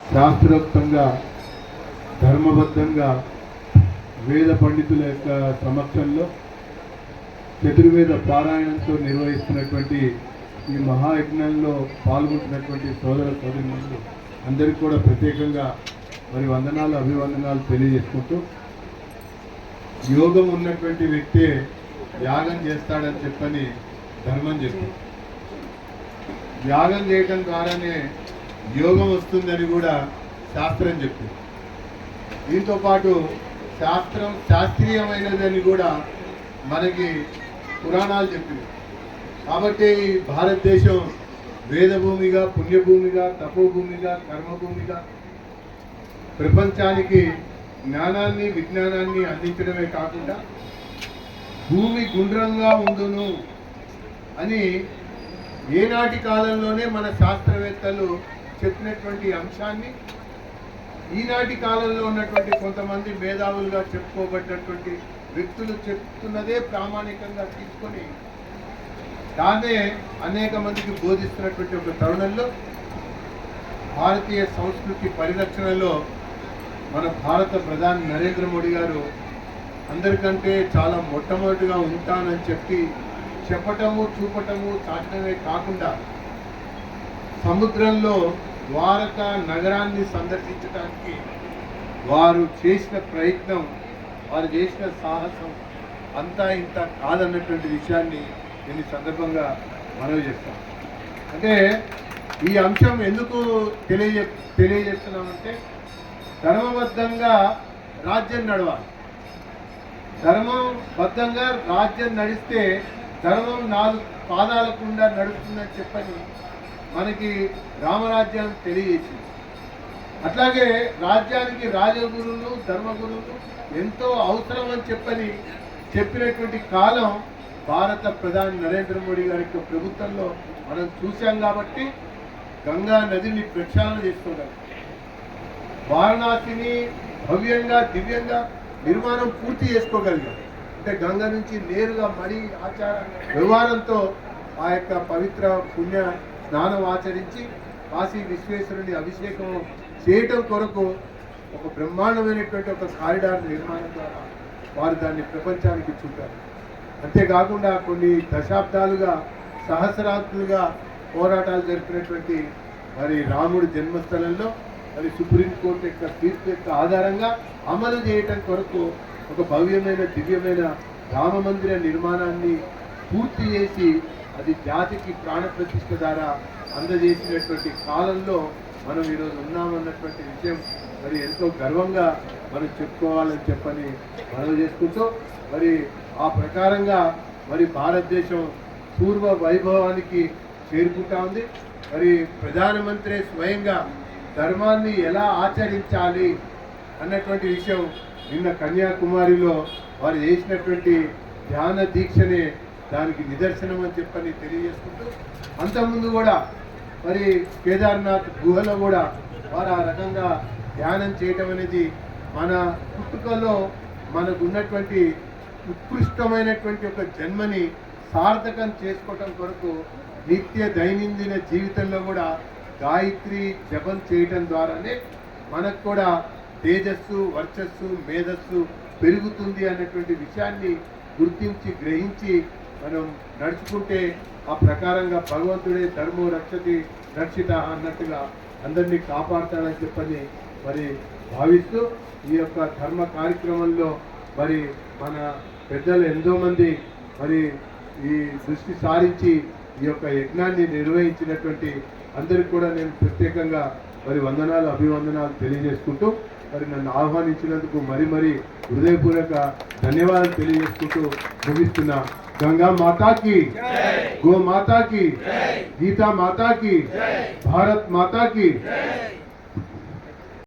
శాస్త్రోక్తంగా ధర్మబద్ధంగా వేద పండితుల యొక్క సమక్షంలో చతుర్వేద పారాయణంతో నిర్వహిస్తున్నటువంటి ఈ మహాయజ్ఞంలో పాల్గొంటున్నటువంటి సోదర సోదరులు అందరికీ కూడా ప్రత్యేకంగా మరి వందనాలు అభివందనాలు తెలియజేసుకుంటూ యోగం ఉన్నటువంటి వ్యక్తే యాగం చేస్తాడని చెప్పని ధర్మం చెప్పింది యాగం చేయటం ద్వారానే యోగం వస్తుందని కూడా శాస్త్రం చెప్పింది. దీంతో పాటు శాస్త్రం శాస్త్రీయమైనదని కూడా మనకి పురాణాలు చెప్పింది. కాబట్టి ఈ భారతదేశం వేదభూమిగా పుణ్యభూమిగా తపోభూమిగా కర్మభూమిగా ప్రపంచానికి జ్ఞానాన్ని విజ్ఞానాన్ని అందించడమే కాకుండా భూమి గుండ్రంగా ఉండును అని ఏనాటి కాలంలోనే మన శాస్త్రవేత్తలు చెప్పినటువంటి అంశాన్ని ఈనాటి కాలంలో ఉన్నటువంటి కొంతమంది మేధావులుగా చెప్పుకోబడినటువంటి వ్యక్తులు చెప్తున్నదే ప్రామాణికంగా తీసుకొని దాన్నే అనేక మందికి బోధిస్తున్నటువంటి ఒక తరుణంలో భారతీయ సంస్కృతి పరిరక్షణలో మన భారత ప్రధాని నరేంద్ర మోడీ గారు అందరికంటే చాలా మొట్టమొదటిగా ఉంటానని చెప్పి చెప్పటము చూపటము చాటమే కాకుండా సముద్రంలో ద్వారక నగరాన్ని సందర్శించడానికి వారు చేసిన ప్రయత్నం వారు చేసిన సాహసం అంతా ఇంత కాదన్నటువంటి విషయాన్ని నేను సందర్భంగా మనవి చేస్తాను అంటే ఈ అంశం ఎందుకు తెలియజే తెలియజేస్తున్నామంటే ధర్మబద్ధంగా రాజ్యం నడవాలి. ధర్మబద్ధంగా రాజ్యం నడిస్తే ధర్మం నాలుగు పాదాలకుండా నడుస్తుందని చెప్పని మనకి రామరాజ్యాన్ని తెలియజేసింది. అట్లాగే రాజ్యానికి రాజగురువులు ధర్మగురువులు ఎంతో అవసరం అని చెప్పని చెప్పినటువంటి కాలం భారత ప్రధాని నరేంద్ర మోడీ గారి యొక్క ప్రభుత్వంలో మనం చూశాం కాబట్టి గంగా నదిని ప్రక్షాళన చేసుకున్నాం వారణాసిని భవ్యంగా దివ్యంగా నిర్మాణం పూర్తి చేసుకోగలిగాం. అంటే గంగ నుంచి నేరుగా మరీ ఆచార వ్యవహారంతో ఆ యొక్క పవిత్ర పుణ్య స్నానం ఆచరించి కాశీ విశ్వేశ్వరుని అభిషేకం చేయటం కొరకు ఒక బ్రహ్మాండమైనటువంటి ఒక కారిడార్ నిర్మాణం ద్వారా వారు దాన్ని ప్రపంచానికి చూపారు. అంతేకాకుండా కొన్ని దశాబ్దాలుగా సహస్రాబ్దాలుగా పోరాటాలు జరిపినటువంటి మరి రాముడి జన్మస్థలంలో మరి సుప్రీంకోర్టు యొక్క తీర్పు యొక్క ఆధారంగా అమలు చేయటం కొరకు ఒక భవ్యమైన దివ్యమైన రామ మందిర నిర్మాణాన్ని పూర్తి చేసి అది జాతికి ప్రాణ ప్రతిష్ఠ ద్వారా అందజేసినటువంటి కాలంలో మనం ఈరోజు ఉన్నామన్నటువంటి విషయం మరి ఎంతో గర్వంగా మనం చెప్పుకోవాలని చెప్పని మనవి చేసుకుంటూ మరి ఆ ప్రకారంగా మరి భారతదేశం పూర్వ వైభవానికి చేరుకుంటా ఉంది. మరి ప్రధానమంత్రి స్వయంగా ధర్మాన్ని ఎలా ఆచరించాలి అన్నటువంటి విషయం నిన్న కన్యాకుమారిలో వారు చేసినటువంటి ధ్యాన దీక్షనే దానికి నిదర్శనం అని చెప్పని తెలియజేసుకుంటూ అంతకుముందు కూడా మరి కేదార్నాథ్ గుహలో కూడా వారు ఆ రకంగా ధ్యానం చేయటం అనేది మన పుట్టుకలో మనకు ఉన్నటువంటి ఉత్కృష్టమైనటువంటి ఒక జన్మని సార్థకం చేసుకోవటం కొరకు నిత్య దైనందిన జీవితంలో కూడా గాయత్రి జపం చేయటం ద్వారానే మనకు కూడా తేజస్సు వర్చస్సు మేధస్సు పెరుగుతుంది అన్నటువంటి విషయాన్ని గుర్తించి గ్రహించి మనం నడుచుకుంటే ఆ ప్రకారంగా భగవంతుడే ధర్మో రక్షతి రక్షిత అన్నట్టుగా అందరినీ కాపాడతాడని చెప్పని మరి భావిస్తూ ఈ యొక్క ధర్మ కార్యక్రమంలో మరి మన పెద్దలు ఎంతోమంది మరి ఈ దృష్టి సారించి ఈ యొక్క యజ్ఞాన్ని నిర్వహించినటువంటి అందరికి కూడా నేను ప్రత్యేకంగా మరి వందనాలు అభివందనాలు తెలియజేసుకుంటూ మరి నన్ను ఆహ్వానించినందుకు మరి మరి హృదయపూర్వక ధన్యవాదాలు తెలియజేసుకుంటూ ముగిస్తున్నా. గంగా మాతాకి గో మాతాకి గీతా మాతాకి భారత్ మాతాకి